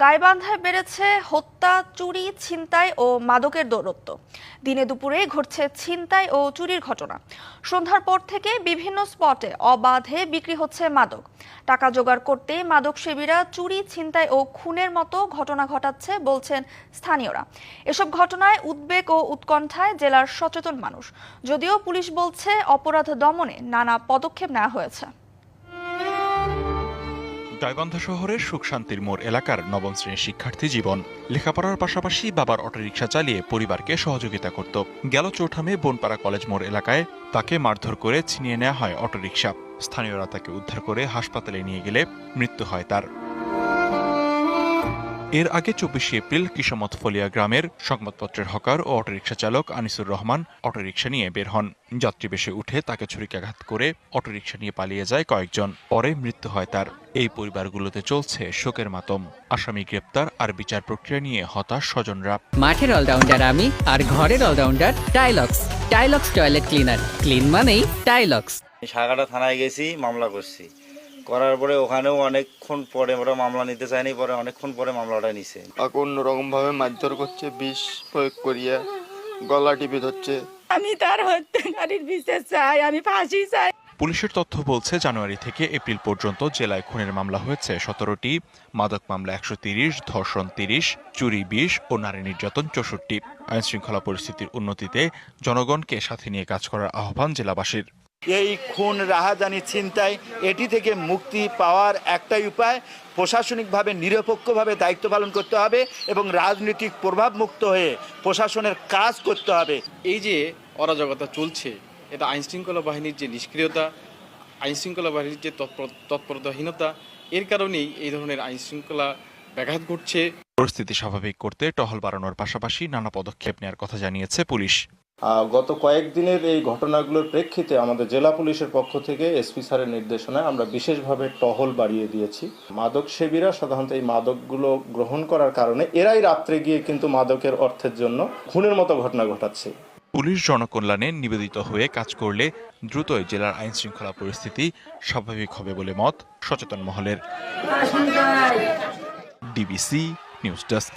গাইবান্ধায় বেড়েছে হত্যা, চুরি, ছিনতাই ও মাদকের দৌরত্ব। দিনে দুপুরে ঘটছে ছিনতাই ও চুরির ঘটনা। সন্ধ্যার পর থেকে বিভিন্ন স্পটে অবাধে বিক্রি হচ্ছে মাদক। টাকা জোগাড় করতে মাদক সেবীরা চুরি, ছিনতাই ও খুনের মতো ঘটনা ঘটাচ্ছে বলছেন স্থানীয়রা। এসব ঘটনায় উদ্বেগ ও উৎকণ্ঠায় জেলার সচেতন মানুষ। যদিও পুলিশ বলছে, অপরাধ দমনে নানা পদক্ষেপ নেওয়া হয়েছে। গাইবান্ধা শহরের সুখ শান্তির মোড় এলাকার নবম শ্রেণির শিক্ষার্থী জীবন। লেখাপড়ার পাশাপাশি বাবার অটোরিকশা চালিয়ে পরিবারকে সহযোগিতা করত। গেল চৌঠামে বনপাড়া কলেজ মোড় এলাকায় তাকে মারধর করে ছিনিয়ে নেওয়া হয় অটোরিকশা। স্থানীয়রা তাকে উদ্ধার করে হাসপাতালে নিয়ে গেলে মৃত্যু হয় তার। এর আগে চব্বিশে এপ্রিল কিসমত ফলিয়া গ্রামের সংবাদপত্রের হকার ও অটোরিকশা চালক আনিসুর রহমান অটোরিকশা নিয়ে বের হন। যাত্রী বেশে উঠে তাকে ছুরিকাঘাত করে অটোরিকশা নিয়ে পালিয়ে যায় কয়েকজন। পরে মৃত্যু হয় তার। এই পরিবারগুলোতে চলছে শোকের মাতম। আসামি গ্রেপ্তার আর বিচার প্রক্রিয়া নিয়ে হতাশ স্বজনরা। মাঠের অলরাউন্ডার আমি আর ঘরের all rounder Tilex. Tilex toilet cleaner. Clean মানেই টাইলক্স। সাগাটা থানায় গেছি মামলা করছি। করার পরে ওখানেও অনেকক্ষণ পরে ওরা মামলা নিতে চায়নি পরে অনেকক্ষণ পরে মামলাটা নিছে। তাকে অন্যরকম ভাবে মারধর করছে বিষ প্রয়োগ করিয়া গলা টিপে ধরছে। আমি তার হত্যাকারীর বিচার চাই আমি ফাঁসি চাই। পুলিশের তথ্য বলছে জানুয়ারি থেকে এপ্রিল পর্যন্ত জেলায় খুনের মামলা হয়েছে সতেরোটি মাদক মামলা একশো তিরিশ ধর্ষণ তিরিশ চুরি বিশ ও নারী নির্যাতন চৌষট্টি। আইন শৃঙ্খলা পরিস্থিতির উন্নতিতে জনগণকে সাথে নিয়ে কাজ করার আহ্বান জেলাবাসীর। এই খুন রাহাজানি ছিনতাই এটি থেকে মুক্তি পাওয়ার একটাই উপায়। প্রশাসনিকভাবে নিরপেক্ষভাবে দায়িত্ব পালন করতে হবে এবং রাজনৈতিক প্রভাব মুক্ত হয়ে প্রশাসনের কাজ করতে হবে। এই যে অরাজকতা চলছে এটা আইনশৃঙ্খলা বাহিনীর যে নিষ্ক্রিয়তা আইনশৃঙ্খলা বাহিনীর যে তৎপর- তৎপরতাহীনতা এর কারণেই এই ধরনের আইনশৃঙ্খলা ব্যাঘাত ঘটছে। পরিস্থিতি স্বাভাবিক করতে টহল বাড়ানোর পাশাপাশি নানা পদক্ষেপ নেওয়ার কথা জানিয়েছে পুলিশ। গত কয়েকদিনের এই ঘটনাগুলোর প্রেক্ষিতে আমাদের জেলা পুলিশের পক্ষ থেকে এসপি স্যারের নির্দেশনায় আমরা বিশেষভাবে টহল বাড়িয়ে দিয়েছি। মাদক সেবীরা সাধারণত এই মাদকগুলো গ্রহণ করার কারণে এরাই রাত্রে গিয়ে কিন্তু মাদকের অর্থের জন্য খুনের মতো ঘটনা ঘটাচ্ছে। পুলিশ জনকল্যাণে নিবেদিত হয়ে কাজ করলে দ্রুতই জেলার আইন শৃঙ্খলা পরিস্থিতি স্বাভাবিক হবে বলে মত সচেতন মহলের। DBC news desk.